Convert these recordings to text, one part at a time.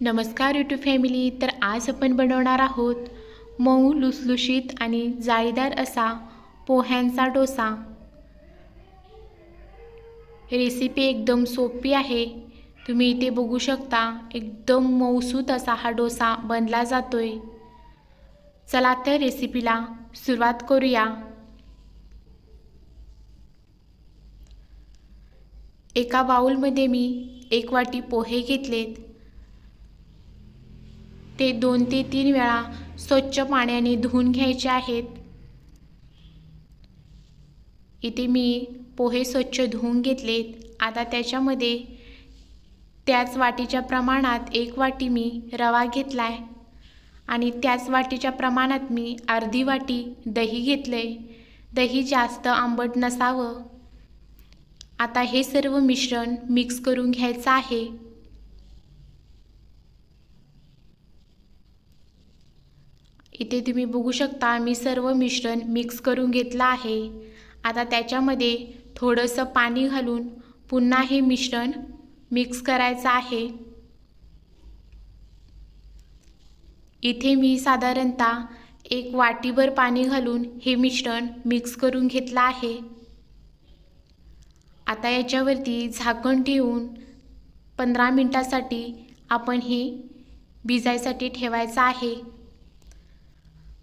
नमस्कार YouTube family तर आज आपण बनवणार आहोत मऊ लुसलुशीत आणि जाळीदार असा पोह्यांचा डोसा. रेसिपी एकदम सोपी आहे. तुम्ही इथे बघू शकता एकदम मऊसूत असा हा डोसा बनला जातोय. चला तर रेसिपीला सुरुवात करूया. एका बाऊलमध्ये मी एक वाटी पोहे घेतलेत. ते दोन ते तीन वेळा स्वच्छ पाण्याने धुवून घ्यायचे आहेत. इथे मी पोहे स्वच्छ धुवून घेतलेत. आता त्याच्यामध्ये त्याच वाटीच्या प्रमाणात एक वाटी मी रवा घेतला आहे आणि त्याच वाटीच्या प्रमाणात मी अर्धी वाटी दही घेतलं आहे दही जास्त आंबट नसावं. आता हे सर्व मिश्रण मिक्स करून घ्यायचं आहे. इथे तुम्ही बघू शकता मी सर्व मिश्रण मिक्स करून घेतलं आहे. आता त्याच्यामध्ये थोडंसं पाणी घालून पुन्हा हे मिश्रण मिक्स करायचं आहे. इथे मी साधारणतः एक वाटीभर पाणी घालून हे मिश्रण मिक्स करून घेतलं आहे. आता याच्यावरती झाकण ठेवून पंधरा मिनटासाठी आपण हे भिजायसाठी ठेवायचं आहे.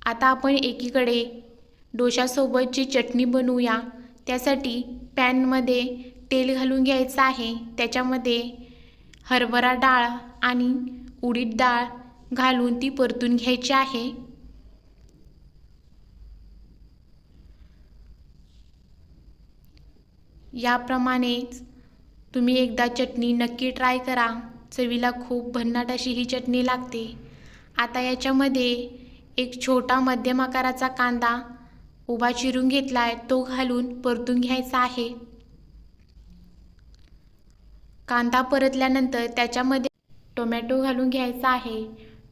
आता आपण एकीकडे डोशासोबतची चटणी बनवूया. त्यासाठी पॅनमध्ये तेल घालून घ्यायचं आहे. त्याच्यामध्ये हरभरा डाळ आणि उडीद डाळ घालून ती परतून घ्यायची आहे. याप्रमाणेच तुम्ही एकदा चटणी नक्की ट्राय करा. चवीला खूप भन्नाट अशी ही चटणी लागते. आता याच्यामध्ये एक छोटा मध्यम आकाराचा कांदा उभा चिरून घेतला आहे तो घालून परतून घ्यायचा आहे. कांदा परतल्यानंतर त्याच्यामध्ये टोमॅटो घालून घ्यायचा आहे.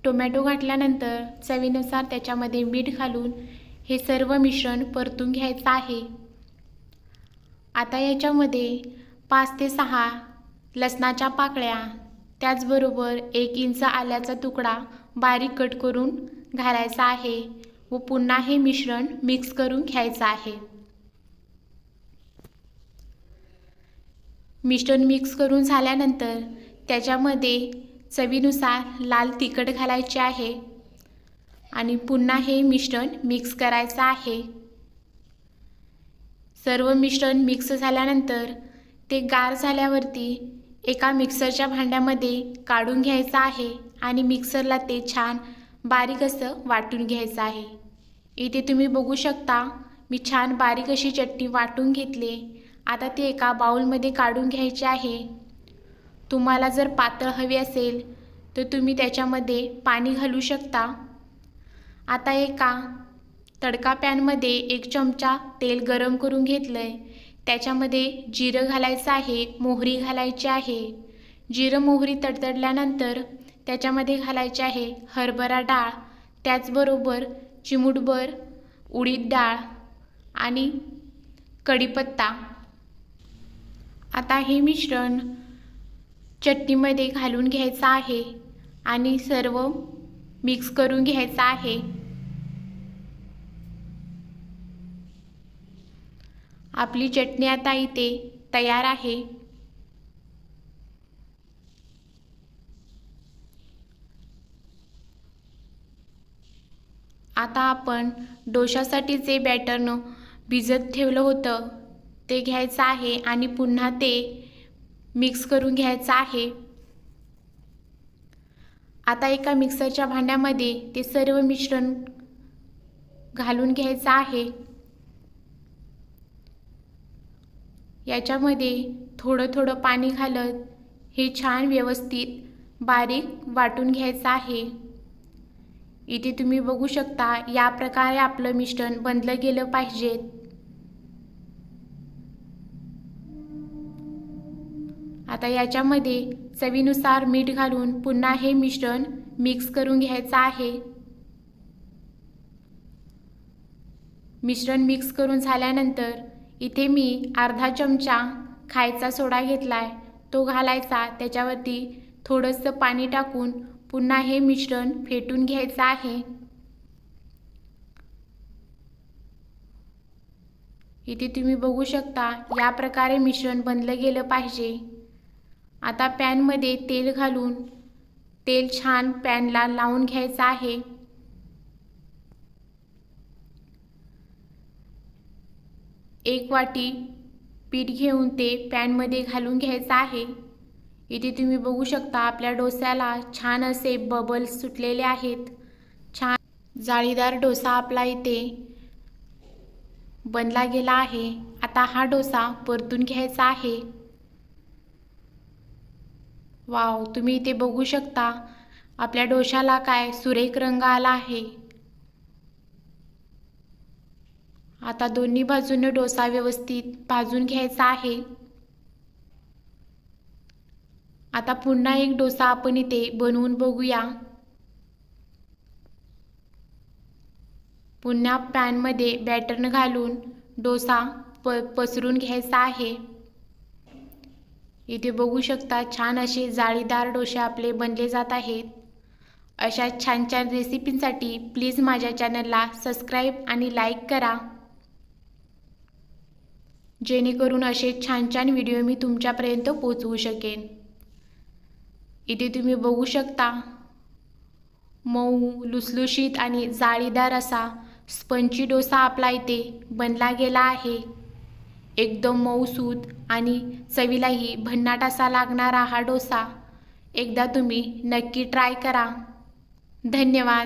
टोमॅटो घातल्यानंतर चवीनुसार त्याच्यामध्ये मीठ घालून हे सर्व मिश्रण परतून घ्यायचं आहे. आता याच्यामध्ये पाच ते सहा लसणाच्या पाकळ्या त्याचबरोबर एक इंच आल्याचा तुकडा बारीक कट करून घालायचा आहे व पुन्हा हे मिश्रण मिक्स करून घ्यायचं आहे. मिश्रण मिक्स करून झाल्यानंतर त्याच्यामध्ये चवीनुसार लाल तिखट घालायचे आहे आणि पुन्हा हे मिश्रण मिक्स करायचं आहे. सर्व मिश्रण मिक्स झाल्यानंतर ते गार झाल्यावरती एका मिक्सरच्या भांड्यामध्ये काढून घ्यायचं आहे आणि मिक्सरला ते छान बारीक असं वाटून घ्यायचं आहे. इथे तुम्ही बघू शकता मी छान बारीक अशी चटणी वाटून घेतली. आता ती एका बाउलमध्ये काढून घ्यायची आहे. तुम्हाला जर पातळ हवी असेल तर तुम्ही त्याच्यामध्ये पाणी घालू शकता. आता एका तडका पॅनमध्ये एक चमचा तेल गरम करून घेतलं आहे त्याच्यामध्ये जिरं घालायचं आहे मोहरी घालायची आहे. जिरं मोहरी तडतडल्यानंतर त्याच्यामध्ये घालायचे आहे हरभरा डाळ त्याचबरोबर चिमूटभर उडीद डाळ आणि कढीपत्ता. आता हे मिश्रण चटणीमध्ये घालून घ्यायचं आहे आणि सर्व मिक्स करून घ्यायचं आहे. आपली चटणी आता इथे तयार आहे. आता आपण डोशासाठी जे बॅटरनं भिजत ठेवलं होतं ते घ्यायचं आहे आणि पुन्हा ते मिक्स करून घ्यायचं आहे. आता एका मिक्सरच्या भांड्यामध्ये ते सर्व मिश्रण घालून घ्यायचं आहे. याच्यामध्ये थोडं थोडं पाणी घालत हे छान व्यवस्थित बारीक वाटून घ्यायचं आहे. इथे तुम्ही बघू शकता या प्रकारे आपलं मिश्रण बनलं गेलं पाहिजे. आता याच्यामध्ये चवीनुसार मीठ घालून पुन्हा हे मिश्रण मिक्स करून घ्यायचं आहे. मिश्रण मिक्स करून झाल्यानंतर इथे मी अर्धा चमचा खायचा सोडा घेतला आहे तो घालायचा त्याच्यावरती थोडंसं पाणी टाकून पुन्हा हे मिश्रण फेटून घ्यायचं आहे. इथे तुम्ही बघू शकता या प्रकारे मिश्रण बनलं गेलं पाहिजे. आता पॅनमध्ये तेल घालून तेल छान पॅनला लावून घ्यायचं आहे. एक वाटी पीठ घेऊन ते पॅनमध्ये घालून घ्यायचं आहे. इथे तुम्ही बघू शकता आपल्या डोस्याला छान असे बबल्स सुटलेले आहेत. छान जाळीदार डोसा आपला इथे बनला गेला आहे. आता हा डोसा परतून घ्यायचा आहे. वाव तुम्ही इथे बघू शकता आपल्या डोशाला काय सुरेख रंग आला आहे. आता दोन्ही बाजूने डोसा व्यवस्थित भाजून घ्यायचा आहे. आता पुन्हा एक डोसा आपण इथे बनवून बघूया. पुन्हा पॅनमध्ये बॅटरनं घालून डोसा प पसरून घ्यायचा आहे. इथे बघू शकता छान असे जाळीदार डोसे आपले बनले जात आहेत. अशा छान छान रेसिपींसाठी प्लीज माझ्या चॅनलला सबस्क्राईब आणि लाईक करा. जेणेकरून असे छान छान व्हिडिओ मी तुमच्यापर्यंत पोचवू शकेन. इथे तुम्ही बघू शकता. मऊ लुसलुशीत आणि जाळीदार असा स्पंची डोसा आपला इथे बनला गेला आहे. एकदम मऊसूत आणि चवीलाही भन्नाट असा लागणारा हा डोसा. एकदा तुम्ही नक्की ट्राय करा. धन्यवाद.